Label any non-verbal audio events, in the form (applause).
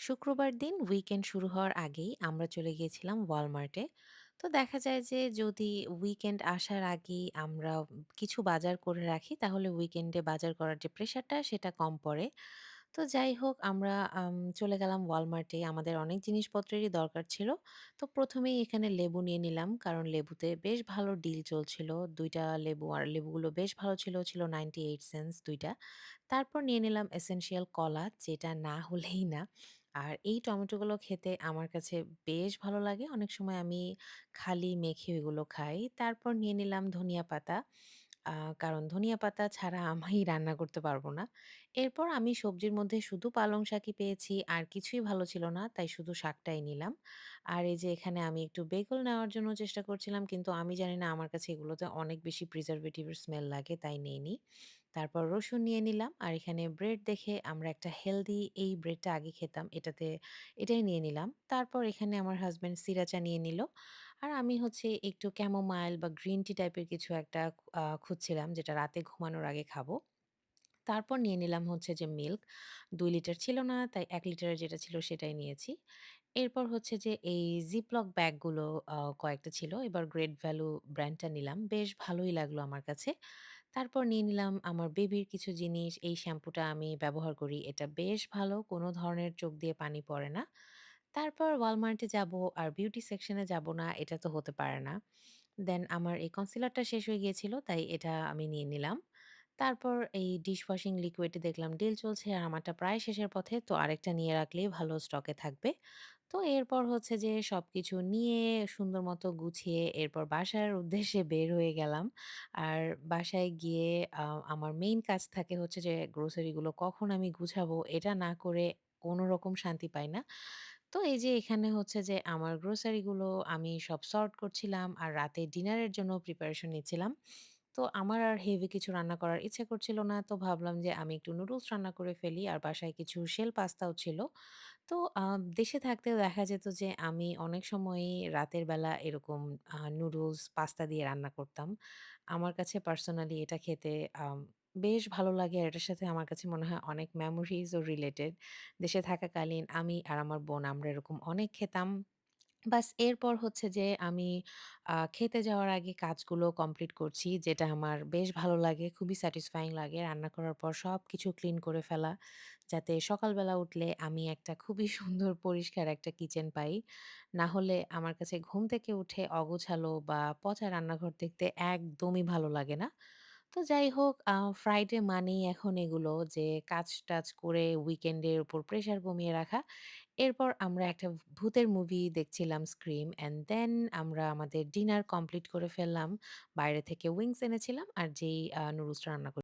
শুক্রবার দিন উইকেন্ড শুরু হওয়ার আগেই আমরা চলে গিয়েছিলাম ওয়ালমার্টে। তো দেখা যায় যে যদি উইকেন্ড আসার আগেই আমরা কিছু বাজার করে রাখি তাহলে উইকেন্ডে বাজার করার যে প্রেশারটা সেটা কম পড়ে। তো যাই হোক আমরা আম চলে গেলাম ওয়ালমার্টে। আমাদের অনেক জিনিসপত্রেরই দরকার ছিল। তো ১ম এই এখানে লেবু নিয়ে নিলাম। কারণ লেবুতে বেশ ভালো ডিল চলছিল। ২ টা লেবু আর লেবুগুলো বেশ ভালো ছিল, ছিল 98 সেন্টস ২ টা। তারপর নিয়ে নিলাম এসেনশিয়াল কলা যেটা না হলেই না। আর এই টমেটোগুলো খেতে আমার কাছে বেশ ভালো লাগে। অনেক সময় আমি খালি মেখে এগুলো খাই। তারপর নিয়ে নিলাম ধনিয়া পাতা। কারণ ধনিয়া পাতা ছাড়া আমি রান্না করতে পারব না। এরপর আমি সবজির মধ্যে শুধু পালং শাকই পেয়েছি। আর কিছুই ভালো ছিল না। তাই শুধু শাকটাই নিলাম। আর এই যে এখানে আমি একটু বেগুন নেওয়ার জন্য চেষ্টা করছিলাম। কিন্তু আমি জানি না আমার কাছে এগুলোতে অনেক বেশি প্রিজারভেটিভের স্মেল লাগে, তাই নেইনি। তারপর রসুন নিয়ে নিলাম। আর এখানে ব্রেড দেখে আমরা একটা হেলদি এই ব্রেডটা আগে খেতাম। এটাতে, এটাই নিয়ে নিলাম। তারপর এখানে আমার হাসব্যান্ড সিরাচা নিয়ে নিল। আর আমি হচ্ছে একটু ক্যামোমাইল বা গ্রিন টি টাইপের কিছু একটা খুঁজছিলাম, যেটা রাতে ঘুমানোর আগে খাব। তারপর নিয়ে নিলাম হচ্ছে যে মিল্ক। দুই লিটার ছিল না, তাই এক লিটারের যেটা ছিল সেটাই নিয়েছি। এরপর হচ্ছে যে এই জিপলক ব্যাগগুলো কয়েকটা ছিল। এবার গ্রেট ভ্যালু ব্র্যান্ডটা নিলাম। বেশ ভালোই লাগল আমার কাছে। তারপর নিয়ে নিলাম আমার বেবির কিছু জিনিস। এই শ্যাম্পুটা আমি ব্যবহার করি। এটা বেশ ভালো। কোনো ধরনের চোখ দিয়ে পানি পড়ে না। তারপর ওয়ালমার্টে যাব আর বিউটি সেকশন এ যাব না, এটা তো হতে পারে না। দেন আমার এই কনসিলারটা শেষ হয়ে গিয়েছিল, তাই এটা আমি নিয়ে নিলাম। তারপর এই ডিশওয়াশিং লিকুইড এ দেখলাম ডিল চলছে আর আমারটা প্রায় শেষের পথে, তো আরেকটা নিয়ে রাখলেই ভালো স্টকে থাকবে। তো এরপর হচ্ছে যে সবকিছু নিয়ে সুন্দর মতো গুছিয়ে এরপর বাসার উদ্দেশ্যে বের হয়ে গেলাম। আর বাসায় গিয়ে আমার মেইন কাজ থাকে হচ্ছে যে গ্রোসারি গুলো কখন আমি গুছাবো এটা না করে কোনো রকম শান্তি পাই না। তো এই যে এখানে হচ্ছে যে আমার গ্রোসারি গুলো আমি সব সর্ট করছিলাম আর রাতে ডিনারের জন্য প্রিপারেশন নিচ্ছিলাম। তো আমার আর হেভি কিছু রান্না করার ইচ্ছে করছিল না। তো ভাবলাম যে আমি একটু নুডলস রান্না করে ফেলি। আর বাসায় কিছু শেল পাস্তাও ছিল। তো দেশে থাকতেও দেখা যেত যে আমি অনেক সময়ই রাতের বেলা এরকম নুডলস, পাস্তা দিয়ে রান্না করতাম। আমার কাছে পার্সোনালি এটা খেতে বেশ ভালো লাগে। আর এটার সাথে আমার কাছে মনে হয় অনেক মেমোরিজ ও রিলেটেড। দেশে থাকাকালীন আমি আর আমার বোন আমরা এরকম অনেক খেতাম। বাস এরপর হচ্ছে যে, আমি খেতে যাওয়ার আগে কাজগুলো কমপ্লিট করছি। যেটা আমার বেশ ভালো লাগে। খুবই স্যাটিসফাইং লাগে রান্না করার পর সবকিছু ক্লিন করে ফেলা। যাতে সকালবেলা উঠলে আমি একটা খুবই (laughs) সুন্দর, পরিষ্কার একটা কিচেন পাই। না হলে আমার কাছে ঘুম থেকে উঠে অগোছালো বা পচা রান্নাঘর দেখতে একদমই ভালো লাগে না। তো যাই হোক ফ্রাইডে মানেই এখন এগুলো যে কাজ-টাজ করে উইকেন্ডের উপর প্রেশার কমিয়ে রাখা। এরপর আমরা একটা ভূতের মুভি দেখছিলাম 'স্ক্রিম' অ্যান্ড দেন আমরা আমাদের ডিনার কমপ্লিট করে ফেললাম। বাইরে থেকে উইংস এনেছিলাম আর যেই, আ নুডলসটা রান্না